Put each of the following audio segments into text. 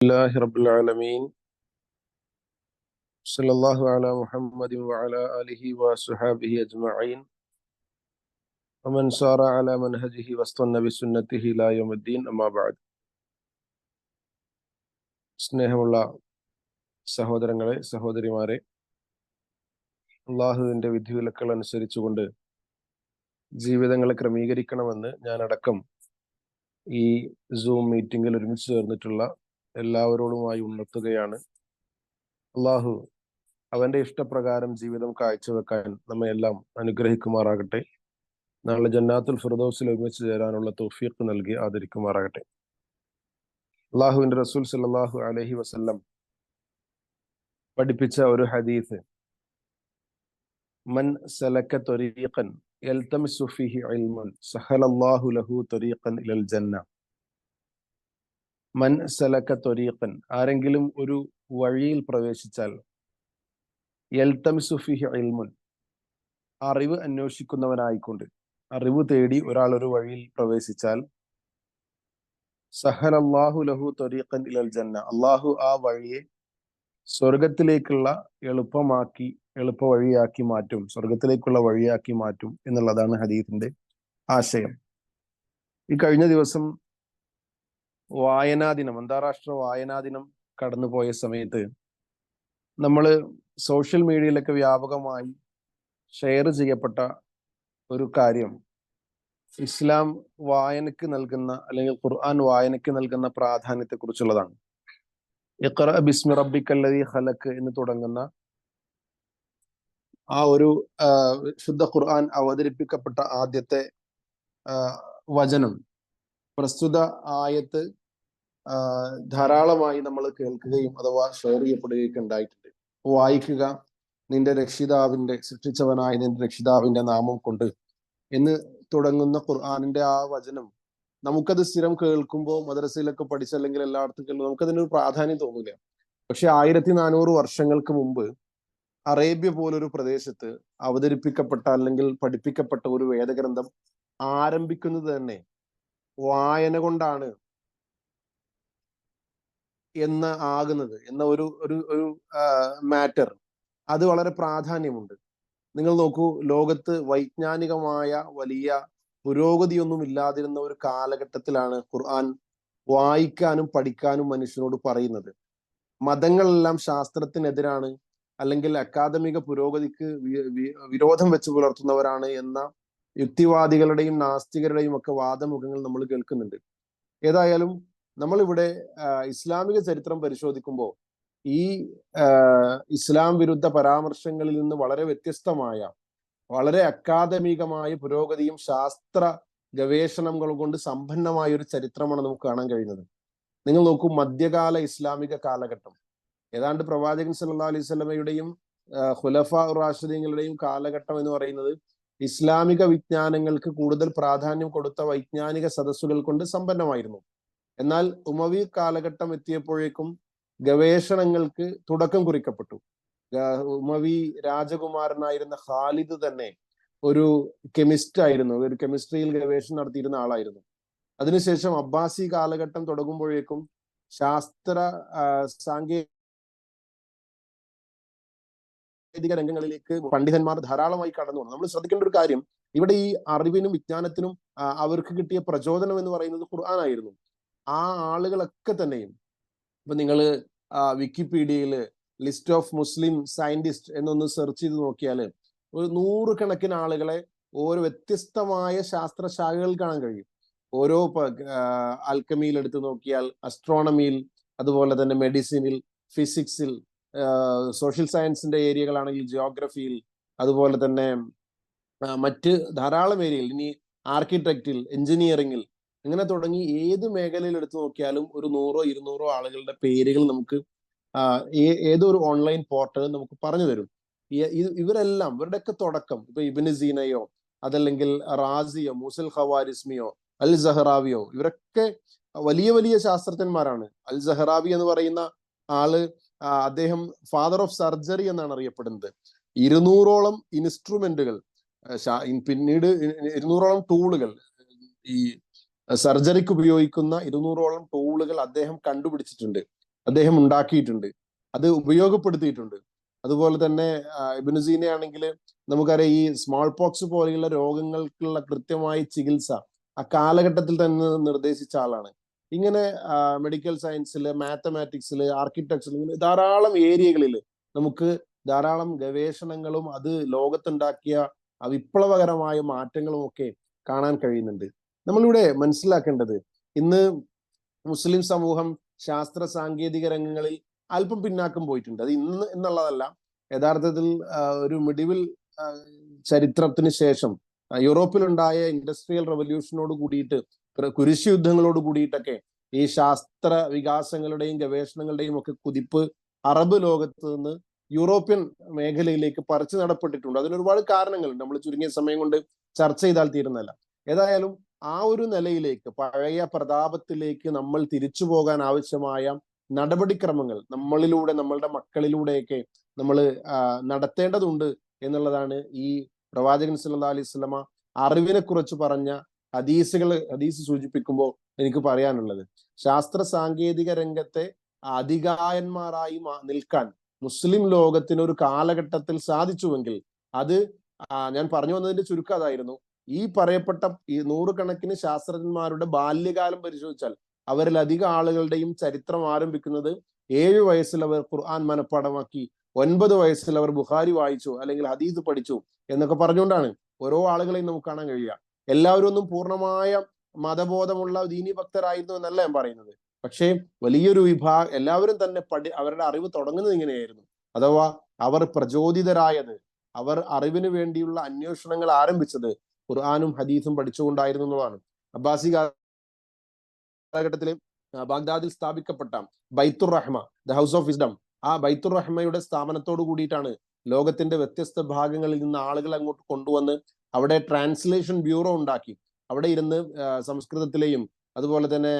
الله رب العالمين صلى الله على محمد وعلى آله وصحابه أجمعين ومن سار على منهجه واستنى بسنته إلى يوم الدين أما بعد സ്നേഹമുള്ള സഹോദരങ്ങളെ സഹോദരിമാരെ അള്ളാഹുവിന്റെ വിധിവിലക്കൾ അനുസരിച്ചുകൊണ്ട് ജീവിതങ്ങളെ ക്രമീകരിക്കണമെന്ന് ഞാൻ അടക്കം ഈ സൂം മീറ്റിംഗിൽ ഒരുമിച്ച് ചേർന്നിട്ടുള്ള എല്ലാവരോടുമായി ഉണർത്തുകയാണ്. അള്ളാഹു അവന്റെ ഇഷ്ടപ്രകാരം ജീവിതം കാഴ്ചവെക്കാൻ നമ്മെ എല്ലാം അനുഗ്രഹിക്കുമാറാകട്ടെ. നാളെ ജന്നാത്തുൽ ഫിർദോസിൽ ഒരുമിച്ച് ചേരാനുള്ള തൗഫീഖ് നൽകി ആദരിക്കുമാറാകട്ടെ. അള്ളാഹുവിന്റെ റസൂൽ സല്ലാഹു അലഹി വസല്ലം പഠിപ്പിച്ച ഒരു ഹദീസ് മൻ സലക്ക ഇൽമൻ സഹലല്ലാഹു ലഹു ത്വരീഖൻ ഇലൽ ജന്ന മൻ സലക്ക ത്വരീഖൻ ആരെങ്കിലും ഒരു വഴിയിൽ പ്രവേശിച്ചാൽ യൽതമിസു ഫീഹി ഇൽമുൻ. അറിവ് അന്വേഷിക്കുന്നവനായിക്കൊണ്ട്. അറിവ് തേടി ഒരാൾ ഒരു വഴിയിൽ പ്രവേശിച്ചാൽ സഹലല്ലാഹു ലഹു ത്വരീഖൻ ഇലൽ ജന്ന. അള്ളാഹു ആ വഴിയെ സ്വർഗത്തിലേക്കുള്ള എളുപ്പമാക്കി എളുപ്പ വഴിയാക്കി മാറ്റും. സ്വർഗത്തിലേക്കുള്ള വഴിയാക്കി മാറ്റും എന്നുള്ളതാണ് ഹദീഫിന്റെ ആശയം. ഈ കഴിഞ്ഞ ദിവസം വായനാ ദിനം അന്താരാഷ്ട്ര വായനാ ദിനം കടന്നുപോയ സമയത്ത് നമ്മൾ സോഷ്യൽ മീഡിയയിലൊക്കെ വ്യാപകമായി ഷെയർ ചെയ്യപ്പെട്ട ഒരു കാര്യം ഇസ്ലാം വായനക്ക് നൽകുന്ന അല്ലെങ്കിൽ ഖുർആൻ വായനക്ക് നൽകുന്ന പ്രാധാന്യത്തെ കുറിച്ചുള്ളതാണ് ഇഖറ ബിസ്മി റബ്ബിക്കല്ലതി ഖലക്ക് എന്ന് തുടങ്ങുന്ന ആ ഒരു ശുദ്ധ ഖുർആൻ അവതരിപ്പിക്കപ്പെട്ട ആദ്യത്തെ വചനം. പ്രസ്തുത ആയത്ത് ധാരാളമായി നമ്മൾ കേൾക്കുകയും അഥവാ ഷെയർ ചെയ്യപ്പെടുകയൊക്കെ ഉണ്ടായിട്ടുണ്ട്. വായിക്കുക നിന്റെ രക്ഷിതാവിന്റെ സൃഷ്ടിച്ചവനായ നിന്റെ രക്ഷിതാവിന്റെ നാമം കൊണ്ട് എന്ന് തുടങ്ങുന്ന ഖുർആാനിന്റെ ആ വചനം നമുക്കത് സ്ഥിരം കേൾക്കുമ്പോൾ മദ്രസയിലൊക്കെ പഠിച്ചല്ലെങ്കിൽ എല്ലായിടത്തും കേൾക്കുമ്പോൾ നമുക്കതിനൊരു പ്രാധാന്യം തോന്നില്ല പക്ഷെ ആയിരത്തി നാനൂറ് വർഷങ്ങൾക്ക് മുമ്പ് അറേബ്യ പോലൊരു പ്രദേശത്ത് അവതരിപ്പിക്കപ്പെട്ട അല്ലെങ്കിൽ പഠിപ്പിക്കപ്പെട്ട ഒരു വേദഗ്രന്ഥം ആരംഭിക്കുന്നത് തന്നെ വായന കൊണ്ടാണ് എന്ന് ആകുന്നത് എന്ന ഒരു ഒരു ഒരു മാറ്റർ. അത് വളരെ പ്രാധാന്യമുണ്ട്. നിങ്ങൾ നോക്കൂ ലോകത്ത് വൈജ്ഞാനികമായ വലിയ പുരോഗതിയൊന്നും ഇല്ലാതിരുന്ന ഒരു കാലഘട്ടത്തിലാണ് ഖുർആൻ വായിക്കാനും പഠിക്കാനും മനുഷ്യനോട് പറയുന്നത്. മതങ്ങളെല്ലാം ശാസ്ത്രത്തിനെതിരാണ് അല്ലെങ്കിൽ അക്കാദമിക പുരോഗതിക്ക് വിരോധം വെച്ച് പുലർത്തുന്നവരാണ് എന്ന യുക്തിവാദികളുടെയും നാസ്തികരുടെയും ഒക്കെ വാദമുഖങ്ങൾ നമ്മൾ കേൾക്കുന്നുണ്ട്. ഏതായാലും നമ്മളിവിടെ ഇസ്ലാമിക ചരിത്രം പരിശോധിക്കുമ്പോൾ ഈ ഇസ്ലാം വിരുദ്ധ പരാമർശങ്ങളിൽ നിന്ന് വളരെ വ്യത്യസ്തമായ വളരെ അക്കാദമികമായ പുരോഗതിയും ശാസ്ത്ര ഗവേഷണങ്ങൾ കൊണ്ട് സമ്പന്നമായ ഒരു ചരിത്രമാണ് നമുക്ക് കാണാൻ കഴിയുന്നത്. നിങ്ങൾ നോക്കൂ മധ്യകാല ഇസ്ലാമിക കാലഘട്ടം. ഏതാണ്ട് പ്രവാചകൻ സല്ലാ അലൈഹി സ്വലമയുടെയും ഖുലഫ റാഷിദീങ്ങളുടെയും കാലഘട്ടം എന്ന് പറയുന്നത് ഇസ്ലാമിക വിജ്ഞാനങ്ങൾക്ക് കൂടുതൽ പ്രാധാന്യം കൊടുത്ത വൈജ്ഞാനിക സദസ്സുകൾ കൊണ്ട് സമ്പന്നമായിരുന്നു. എന്നാൽ ഉമവി കാലഘട്ടം എത്തിയപ്പോഴേക്കും ഗവേഷണങ്ങൾക്ക് തുടക്കം കുറിക്കപ്പെട്ടു. ഉമവി രാജകുമാരനായിരുന്ന ഖാലിദ് തന്നെ ഒരു കെമിസ്റ്റ് ആയിരുന്നു. ഒരു കെമിസ്ട്രിയിൽ ഗവേഷണം നടത്തിയിരുന്ന ആളായിരുന്നു. അതിനുശേഷം അബ്ബാസി കാലഘട്ടം തുടങ്ങുമ്പോഴേക്കും ശാസ്ത്ര സാങ്കേതിക രംഗങ്ങളിലേക്ക് പണ്ഡിതന്മാർ ധാരാളമായി കടന്നു വന്നു. നമ്മൾ ശ്രദ്ധിക്കേണ്ട ഒരു കാര്യം ഇവിടെ ഈ അറിവിനും വിജ്ഞാനത്തിനും അവർക്ക് കിട്ടിയ പ്രചോദനം എന്ന് പറയുന്നത് ഖുർആനായിരുന്നു ആ ആളുകളൊക്കെ തന്നെയും ഇപ്പൊ നിങ്ങൾ വിക്കിപീഡിയയിൽ ലിസ്റ്റ് ഓഫ് മുസ്ലിം സയന്റിസ്റ്റ് എന്നൊന്ന് സെർച്ച് ചെയ്ത് നോക്കിയാൽ ഒരു നൂറുകണക്കിന് ആളുകളെ ഓരോ വ്യത്യസ്തമായ ശാസ്ത്ര ശാഖകൾ കാണാൻ കഴിയും. ഓരോ അൽക്കമിയിൽ എടുത്തു നോക്കിയാൽ അസ്ട്രോണമിയിൽ അതുപോലെ തന്നെ മെഡിസിനിൽ ഫിസിക്സിൽ സോഷ്യൽ സയൻസിന്റെ ഏരിയകളാണെങ്കിൽ ജിയോഗ്രഫിയിൽ അതുപോലെ തന്നെ മറ്റ് ധാരാളം ഏരിയയിൽ ഇനി ആർക്കിടെക്റ്റിൽ എഞ്ചിനീയറിംഗിൽ അങ്ങനെ തുടങ്ങി ഏത് മേഖലയിൽ എടുത്തു നോക്കിയാലും ഒരു നൂറോ ഇരുന്നൂറോ ആളുകളുടെ പേരുകൾ നമുക്ക് ഏതൊരു ഓൺലൈൻ പോർട്ടൽ നമുക്ക് പറഞ്ഞു തരും. ഇവരെല്ലാം ഇവരുടെയൊക്കെ തുടക്കം ഇപ്പൊ ഇബിന് സീനയോ അതല്ലെങ്കിൽ റാസിയോ മുസൽ ഖവാരിസ്മിയോ അൽ സഹറാവിയോ ഇവരൊക്കെ വലിയ വലിയ ശാസ്ത്രജ്ഞന്മാരാണ്. അൽ സഹറാവി എന്ന് പറയുന്ന ആൾ അദ്ദേഹം ഫാദർ ഓഫ് സർജറി എന്നാണ് അറിയപ്പെടുന്നത്. ഇരുന്നൂറോളം ഇൻസ്ട്രുമെന്റുകൾ പിന്നീട് ഇരുന്നൂറോളം ടൂളുകൾ ഈ സർജറിക്ക് ഉപയോഗിക്കുന്ന ഇരുന്നൂറോളം ടൂളുകൾ അദ്ദേഹം കണ്ടുപിടിച്ചിട്ടുണ്ട്. അദ്ദേഹം ഉണ്ടാക്കിയിട്ടുണ്ട്. അത് ഉപയോഗപ്പെടുത്തിയിട്ടുണ്ട്. അതുപോലെ തന്നെ ഇബിനുസീനെ ആണെങ്കിൽ നമുക്കറിയാം ഈ സ്മോൾ പോക്സ് പോലെയുള്ള രോഗങ്ങൾക്കുള്ള കൃത്യമായ ചികിത്സ ആ കാലഘട്ടത്തിൽ തന്നെ നിർദ്ദേശിച്ച ആളാണ്. ഇങ്ങനെ മെഡിക്കൽ സയൻസിൽ മാത്തമാറ്റിക്സിൽ ആർക്കിടെക്ചറിൽ ഇങ്ങനെ ധാരാളം ഏരിയകളിൽ നമുക്ക് ധാരാളം ഗവേഷണങ്ങളും അത് ലോകത്തുണ്ടാക്കിയ വിപ്ലവകരമായ മാറ്റങ്ങളും ഒക്കെ കാണാൻ കഴിയുന്നുണ്ട്. നമ്മളിവിടെ മനസ്സിലാക്കേണ്ടത് ഇന്ന് മുസ്ലിം സമൂഹം ശാസ്ത്ര സാങ്കേതിക രംഗങ്ങളിൽ അല്പം പിന്നാക്കം പോയിട്ടുണ്ട്. അത് ഇന്ന് എന്നുള്ളതല്ല. യഥാർത്ഥത്തിൽ ഒരു മിഡിവിൽ ചരിത്രത്തിന് ശേഷം യൂറോപ്പിലുണ്ടായ ഇൻഡസ്ട്രിയൽ റവല്യൂഷനോട് കൂടിയിട്ട് കുരിശ് യുദ്ധങ്ങളോട് കൂടിയിട്ടൊക്കെ ഈ ശാസ്ത്ര വികാസങ്ങളുടെയും ഗവേഷണങ്ങളുടെയും ഒക്കെ കുതിപ്പ് അറബ് ലോകത്ത് നിന്ന് യൂറോപ്യൻ മേഖലയിലേക്ക് പറിച്ചു നടപ്പെട്ടിട്ടുണ്ട്. അതിന് ഒരുപാട് കാരണങ്ങളുണ്ട്. നമ്മൾ ചുരുങ്ങിയ സമയം കൊണ്ട് ചർച്ച ചെയ്താൽ തീരുന്നല്ല ഏതായാലും ആ ഒരു നിലയിലേക്ക് പഴയ പ്രതാപത്തിലേക്ക് നമ്മൾ തിരിച്ചു പോകാൻ ആവശ്യമായ നടപടിക്രമങ്ങൾ നമ്മളിലൂടെ നമ്മളുടെ മക്കളിലൂടെയൊക്കെ നമ്മൾ നടത്തേണ്ടതുണ്ട് എന്നുള്ളതാണ് ഈ പ്രവാചകൻ സല്ലാ അലൈഹി സ്വലമ അറിവിനെ കുറിച്ച് പറഞ്ഞ ഹദീസുകൾ ഹദീസ് സൂചിപ്പിക്കുമ്പോൾ എനിക്ക് പറയാനുള്ളത്. ശാസ്ത്ര സാങ്കേതിക രംഗത്തെ അധികായന്മാരായി നിൽക്കാൻ മുസ്ലിം ലോകത്തിന് ഒരു കാലഘട്ടത്തിൽ സാധിച്ചുവെങ്കിൽ അത് ഞാൻ പറഞ്ഞു വന്നതിന്റെ ചുരുക്കം അതായിരുന്നു. ഈ പറയപ്പെട്ട ഈ നൂറുകണക്കിന് ശാസ്ത്രജ്ഞന്മാരുടെ ബാല്യകാലം പരിശോധിച്ചാൽ അവരിൽ അധിക ആളുകളുടെയും ചരിത്രം ആരംഭിക്കുന്നത് ഏഴു വയസ്സിൽ അവർ ഖുർആൻ മനഃപ്പാടമാക്കി ഒൻപത് വയസ്സിൽ അവർ ബുഹാരി വായിച്ചു അല്ലെങ്കിൽ ഹദീസ് പഠിച്ചു എന്നൊക്കെ പറഞ്ഞുകൊണ്ടാണ്. ഓരോ ആളുകളെയും നമുക്ക് കാണാൻ കഴിയുക. എല്ലാവരും ഒന്നും പൂർണമായ മതബോധമുള്ള ദീനി ഭക്തരായിരുന്നു എന്നല്ല ഞാൻ പറയുന്നത്. പക്ഷേ വലിയൊരു വിഭാഗം എല്ലാവരും തന്നെ പഠി അവരുടെ അറിവ് തുടങ്ങുന്നത് ഇങ്ങനെയായിരുന്നു. അഥവാ അവർ പ്രചോദിതരായത് അവർ അറിവിന് വേണ്ടിയുള്ള അന്വേഷണങ്ങൾ ആരംഭിച്ചത് ഖുർആാനും ഹദീസും പഠിച്ചുകൊണ്ടായിരുന്നു എന്നതാണ് അബ്ബാസി കാലഘട്ടത്തിലെ ബാഗ്ദാദിൽ സ്ഥാപിക്കപ്പെട്ട Baithur Rahma the house of wisdom ആ ബൈത്തുർ റഹ്മയുടെ സ്ഥാപനത്തോട് കൂടിയിട്ടാണ് ലോകത്തിന്റെ വ്യത്യസ്ത ഭാഗങ്ങളിൽ നിന്ന് ആളുകൾ അങ്ങോട്ട് കൊണ്ടുവന്ന് അവിടെ ട്രാൻസ്ലേഷൻ ബ്യൂറോ ഉണ്ടാക്കി. അവിടെ ഇരുന്ന് സംസ്കൃതത്തിലെയും അതുപോലെ തന്നെ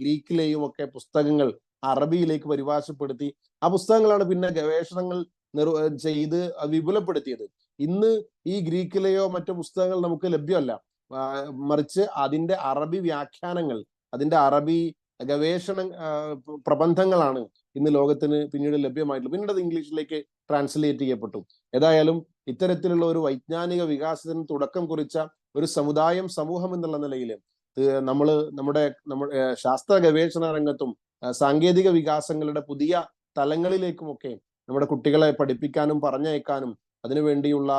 ഗ്രീക്കിലെയും ഒക്കെ പുസ്തകങ്ങൾ അറബിയിലേക്ക് പരിഭാഷപ്പെടുത്തി. ആ പുസ്തകങ്ങളാണ് പിന്നെ ഗവേഷണങ്ങൾ നിർ ചെയ്ത് വിപുലപ്പെടുത്തിയത്. ഇന്ന് ഈ ഗ്രീക്കിലെയോ മറ്റു പുസ്തകങ്ങൾ നമുക്ക് ലഭ്യമല്ല. മറിച്ച് അതിന്റെ അറബി വ്യാഖ്യാനങ്ങൾ അതിന്റെ അറബി ഗവേഷണ പ്രബന്ധങ്ങളാണ് ഇന്ന് ലോകത്തിന് പിന്നീട് ലഭ്യമായിട്ടുള്ളൂ പിന്നീട് അത് ഇംഗ്ലീഷിലേക്ക് ട്രാൻസ്ലേറ്റ് ചെയ്യപ്പെട്ടു. ഏതായാലും ഇത്തരത്തിലുള്ള ഒരു വൈജ്ഞാനിക വികാസത്തിന് തുടക്കം കുറിച്ച ഒരു സമുദായം സമൂഹം എന്നുള്ള നിലയിൽ നമ്മൾ നമ്മുടെ നമ്മുടെ ശാസ്ത്ര ഗവേഷണ രംഗത്തും സാങ്കേതിക വികാസങ്ങളുടെ പുതിയ തലങ്ങളിലേക്കുമൊക്കെ നമ്മുടെ കുട്ടികളെ പഠിപ്പിക്കാനും പറഞ്ഞയക്കാനും അതിനുവേണ്ടിയുള്ള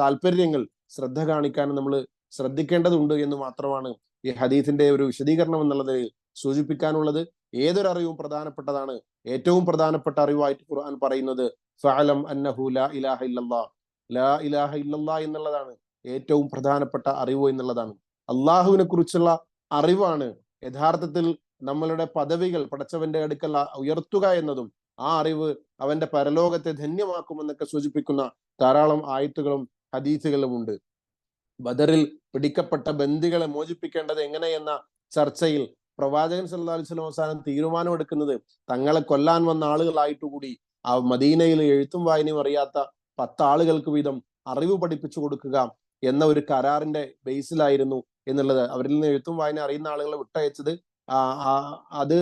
താല്പര്യങ്ങൾ ശ്രദ്ധ കാണിക്കാനും നമ്മൾ ശ്രദ്ധിക്കേണ്ടതുണ്ട് എന്ന് മാത്രമാണ് ഈ ഹദീഫിന്റെ ഒരു വിശദീകരണം എന്നുള്ളത് സൂചിപ്പിക്കാനുള്ളത്. ഏതൊരു അറിവും പ്രധാനപ്പെട്ടതാണ്? ഏറ്റവും പ്രധാനപ്പെട്ട അറിവായിട്ട് ഖുർആൻ പറയുന്നത് ഫഅലം അന്നഹു ലാ ഇലാഹ ലാ ഇലാഹ എന്നുള്ളതാണ് ഏറ്റവും പ്രധാനപ്പെട്ട അറിവ് എന്നുള്ളതാണ്. അള്ളാഹുവിനെ കുറിച്ചുള്ള അറിവാണ് യഥാർത്ഥത്തിൽ നമ്മളുടെ പദവികൾ പടച്ചവന്റെ അടുക്കൽ ഉയർത്തുക എന്നതും ആ അറിവ് അവന്റെ പരലോകത്തെ ധന്യമാക്കുമെന്നൊക്കെ സൂചിപ്പിക്കുന്ന ധാരാളം ആയത്തുകളും ഹദീസുകളും ഉണ്ട്. ബദറിൽ പിടിക്കപ്പെട്ട ബന്ദികളെ മോചിപ്പിക്കേണ്ടത് എങ്ങനെയെന്ന ചർച്ചയിൽ പ്രവാചകൻ സല്ലാ അലൈഹി സ്വലം അവസാനം തീരുമാനമെടുക്കുന്നത് തങ്ങളെ കൊല്ലാൻ വന്ന ആളുകളായിട്ട് കൂടി ആ മദീനയിൽ എഴുത്തും വായനയും അറിയാത്ത പത്താളുകൾക്ക് വീതം അറിവ് പഠിപ്പിച്ചു കൊടുക്കുക എന്ന ഒരു കരാറിന്റെ ബേസിലായിരുന്നു എന്നുള്ളത്. അവരിൽ നിന്ന് എഴുത്തും വായന അറിയുന്ന ആളുകളെ വിട്ടയച്ചത് അത്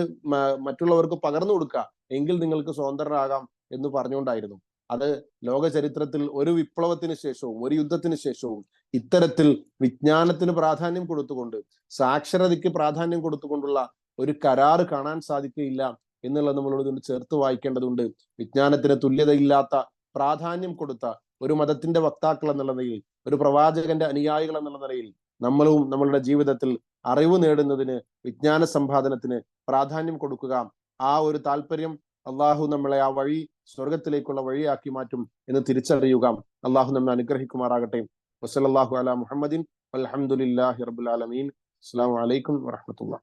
മറ്റുള്ളവർക്ക് പകർന്നു കൊടുക്കുക. എങ്കിൽ നിങ്ങൾക്ക് സ്വതന്ത്രരാകാം എന്ന് പറഞ്ഞുകൊണ്ടായിരുന്നു. അത് ലോക ചരിത്രത്തിൽ ഒരു വിപ്ലവത്തിന് ശേഷവും ഒരു യുദ്ധത്തിന് ശേഷവും ഇത്തരത്തിൽ വിജ്ഞാനത്തിന് പ്രാധാന്യം കൊടുത്തുകൊണ്ട് സാക്ഷരതയ്ക്ക് പ്രാധാന്യം കൊടുത്തുകൊണ്ടുള്ള ഒരു കരാറ് കാണാൻ സാധിക്കുകയില്ല എന്നുള്ളത് നമ്മളോട് ചേർത്ത് വായിക്കേണ്ടതുണ്ട്. വിജ്ഞാനത്തിന് തുല്യതയില്ലാത്ത പ്രാധാന്യം കൊടുത്ത ഒരു മതത്തിന്റെ വക്താക്കൾ എന്നുള്ള നിലയിൽ ഒരു പ്രവാചകന്റെ അനുയായികൾ എന്നുള്ള നിലയിൽ നമ്മളും നമ്മളുടെ ജീവിതത്തിൽ അറിവ് നേടുന്നതിന് വിജ്ഞാന സമ്പാദനത്തിന് പ്രാധാന്യം കൊടുക്കുക ആ ഒരു താല്പര്യം അള്ളാഹു നമ്മളെ ആ വഴി സ്വർഗത്തിലേക്കുള്ള വഴിയാക്കി മാറ്റും എന്ന് തിരിച്ചറിയുക അള്ളാഹു നമ്മെ അനുഗ്രഹിക്കുമാറാകട്ടെ. വസലല്ലാഹു അല മുഹമ്മദിൻ അലഹമുല്ലാഹി റബുലാലമീൻ അസ്സാം വലൈക്കും വറഹമത്തുള്ള